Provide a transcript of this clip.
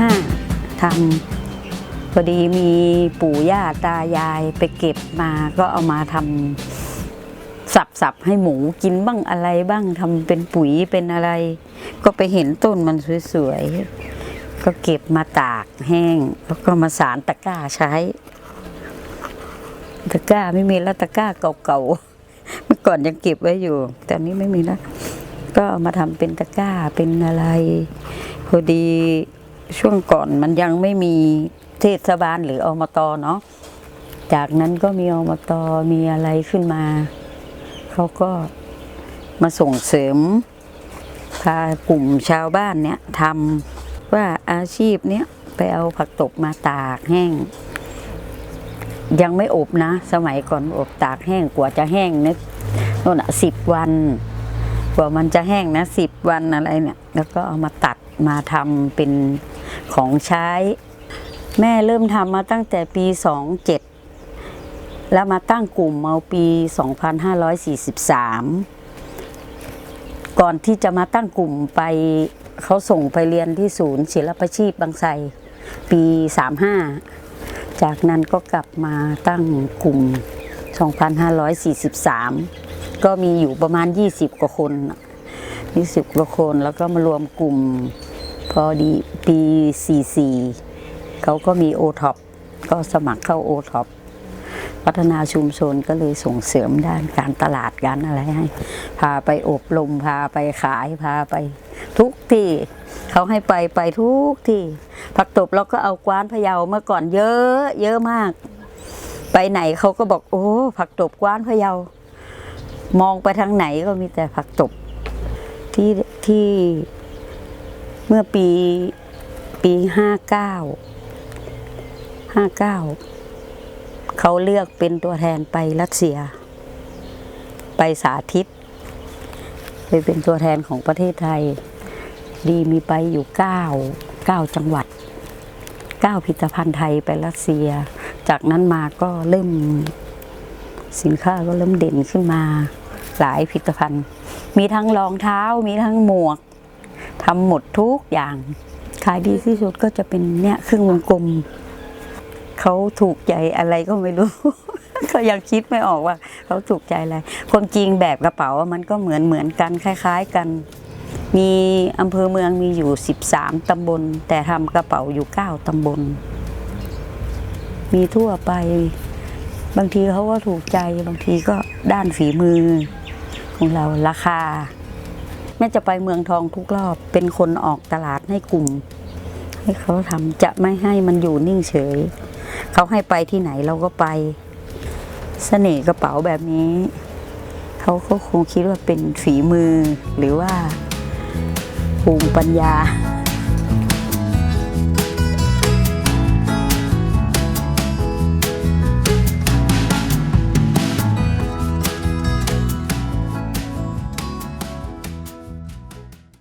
25 ทำพอดีมีปู่ย่าตายายไปเก็บมาก็เอามาทำสับๆให้หมูกินบ้างอะไรบ้างทำเป็นปุ๋ยเป็นอะไร ก็ไปเห็นต้นมันสวยๆ ก็เก็บมาตากแห้ง แล้วก็มาสารตะกร้าใช้ ตะกร้าไม่มีแล้วตะกร้าเก่าๆ เมื่อก่อนยังเก็บไว้อยู่ แต่นี้ไม่มีแล้วก็มาทำเป็นตะกร้าเป็นอะไร พอดี ช่วงก่อนมันยังไม่มีเทศบาลหรืออมตเนาะจากนั้นก็มีอมตมีอะไรขึ้นมา เขาก็มาส่งเสริมพากลุ่มชาวบ้านเนี่ยทำว่าอาชีพเนี้ยไปเอาผักตบมาตากแห้ง ยังไม่อบนะ สมัยก่อนอบตากแห้งกว่าจะแห้งนึกโน่นอะสิบวัน กว่ามันจะแห้งนะสิบวันอะไรเนี่ย แล้วก็เอามาตัดมาทำเป็น ของใช้ แม่เริ่มทำมาตั้งแต่ปีสองเจ็ดแล้วมาตั้งกลุ่มเอาปี 2543 ก่อนที่จะมาตั้งกลุ่มไปเขาส่งไปเรียนที่ศูนย์ศิลปชีพบางไทรปี 35 จากนั้นก็กลับมาตั้งกลุ่ม 2543 ก็มีอยู่ประมาณ 20 กว่าคนน่ะ20 กว่าคนแล้วก็มารวมกลุ่ม พอดีปี 44 เขาก็มีโอท็อปก็สมัครเข้าโอท็อปพัฒนาชุมชนก็เลยส่งเสริมด้านการตลาดการอะไรให้ พาไปอบรมพาไปขายพาไปทุกที่เขาให้ไปไปทุกที่ ผักตบเราก็เอากว้านพะเยาเมื่อก่อนเยอะ เยอะมาก ไปไหนเขาก็บอกโอ้ ผักตบกว้านพะเยามองไปทางไหนก็มีแต่ผักตบที่ที่ เมื่อปีปีห้าเก้าห้าเก้าเขาเลือกเป็นตัวแทนไปรัสเซีย ไปสาธิต ไปเป็นตัวแทนของประเทศไทย ดีมีไปอยู่เก้าเก้าจังหวัดเก้าพิพิธภัณฑ์ไทยไปรัสเซีย จากนั้นมาก็เริ่มสินค้าก็เริ่มเด่นขึ้นมาหลายผลิตภัณฑ์ มีทั้งรองเท้า มีทั้งหมวก ทำหมดทุกอย่าง ขายดีที่สุดก็จะเป็นเนี่ยเครื่องวงกลม เขาถูกใจอะไรก็ไม่รู้เขายังคิดไม่ออกว่า เขาถูกใจอะไรความจริงแบบกระเป๋ามันก็เหมือนเหมือนกันคล้าย ๆ กัน มีอำเภอเมืองมีอยู่ 13 ตำบล แต่ทำกระเป๋าอยู่ 9 ตำบล มีทั่วไป บางทีเขาก็ถูกใจบางทีก็ด้านฝีมือของเราราคา แม่จะไปเมืองทองทุกรอบ เป็นคนออกตลาดให้กลุ่ม ให้เขาทำจะไม่ให้มันอยู่นิ่งเฉย เขาให้ไปที่ไหนเราก็ไปเสน่ห์กระเป๋าแบบนี้ เขาก็คงคิดว่าเป็นฝีมือหรือว่าภูมิปัญญา